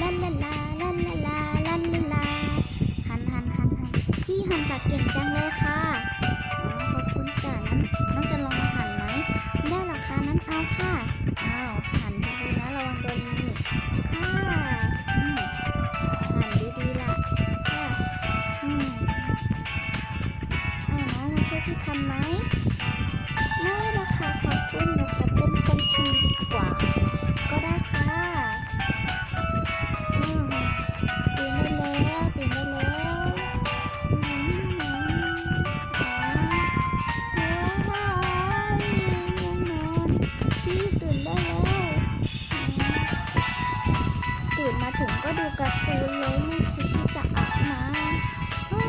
ลาลาลาลาลาลาลาลาหันหันหันหันพี่หันตัดเก่งจังเลยค่ะ การ์ตูนเลยไม่คิดที่จะอาบน้ำเฮ้ย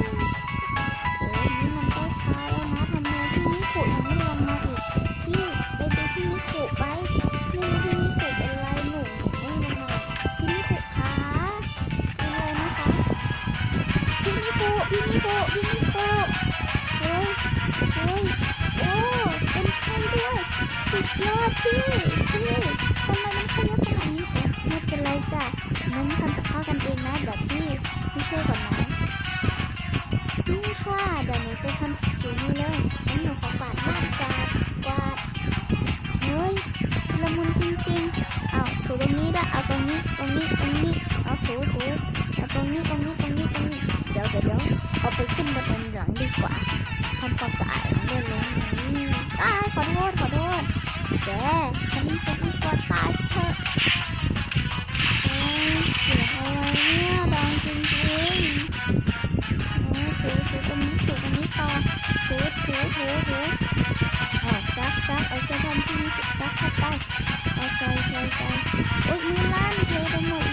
โอ้ยนี่มันก็ช้าแล้วนะทำไมพี่มิคุยังไม่ลงมาอีกพี่ไปดูพี่มิคุไปไม่รู้พี่มิคุเป็นไรหนูไม่ลงมาพี่มิคุคะเป็นไรนะคะพี่มิโกะพี่มิโกะพี่มิโกะเฮ้ยเฮ้ยโอ้เป็นไข้ด้วย สุดยอดพี่พี่ทำไมมันไข้เยอะขนาดนี้เอ๊ะไม่เป็นไรจ้ะงั้นทำกับข้าวกันเองนะเดี๋ยวพี่พี่ช่วยก่อนนะนี่ค่ะเดี๋ยวหนูจะทำอยู่นี่เลยงั้นหนูขอกวาดบ้านกวาดกวาดเฮ้ยละมุนจริงๆเอาถูตรงนี้ด้วยเอาตรงนี้ตรงนี้ตรงนี้เอาถูถูเอาตรงนี้ตรงนี้ตรงนี้ตรงนี้เดี๋ยวเดี๋ยวเดี๋ยวเอาไปขึ้นบนบนหลังดีกว่าทำความสะอาดหลังด้วยเลยนี่ตายขอโทษขอโทษ แกฉันจะไม่กลัวตายเถอะเฮ้ยเสียอะไรเนี่ยดังจริงจริงโอ้ยถูถูตรงนี้ถูตรงนี้ต่อถูถูถูถูอ๋อซักซักเอาเสื้อผ้าที่นี่ซักเข้าไปเอาใส่ใส่ใส่โอ๊ยมือลั่นเทไปหมด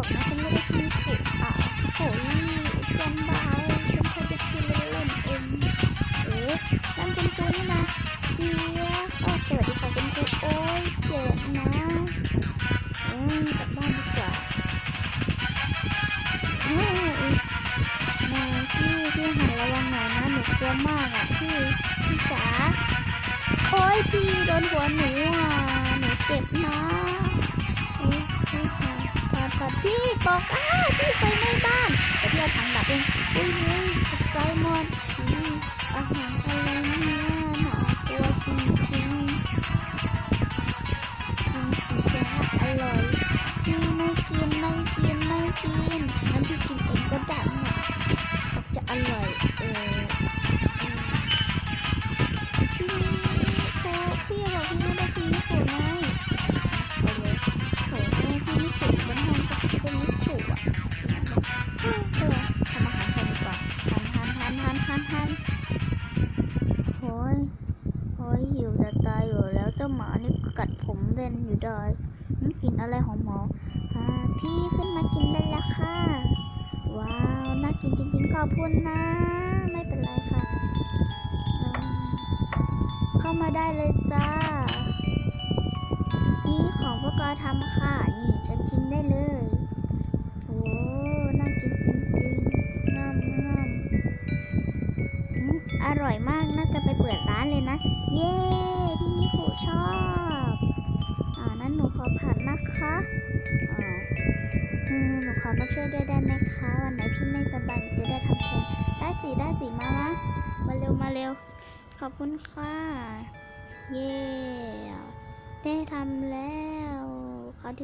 บอกนะฉันไม่ได้ชื่อนี่ถูกอะโอ้ยจำบาฉันแค่จะคิดเล่นๆเองเอ๊ะนั่นเป็นครูนี่นะเดียวอ๋อสวัสดีค่ะคุณครโอ้ยเจ็บนะอืมกลับบ้านดีกว่าเอ้ยแม่พี่พี่หันระวังหน่อยนะหนูกลัวมากอะพี่พี่จ๋าโอ้ยพี่โดนหัวหนู อกอ้าวพี่ไฟไหม้บ้านแต่พี่เอาถังดับเองอุ้ยอุ้ยตกใจหมดอืมอาหารอะไรนี่หน่ากลัวจริงๆ หมานี่กัดผมเล่นอยู่ได้มันกินอะไรของหมออ่าพี่ขึ้นมากินได้แล้วค่ะ ว้าว น่ากินจริงๆขอบคุณนะ ไม่เป็นไรค่ะเเข้ามาได้เลยจ้า นี่ของพวกเราทำค่ะ นี่ฉันชิมได้เลยโอ้น่ากินจริงๆง่ำง่ำอร่อยมาก น่าจะไปเปิดร้านเลยนะ เย้ คะอ่าอืมหนูขอมาช่วยด้วยได้ไหมคะ วันไหนพี่ไม่สบายหนูจะได้ทำแทนได้สิได้สิมานะมาเร็วมาเร็ว ขอบคุณค่ะ เย่ได้ทำแล้วเขาที่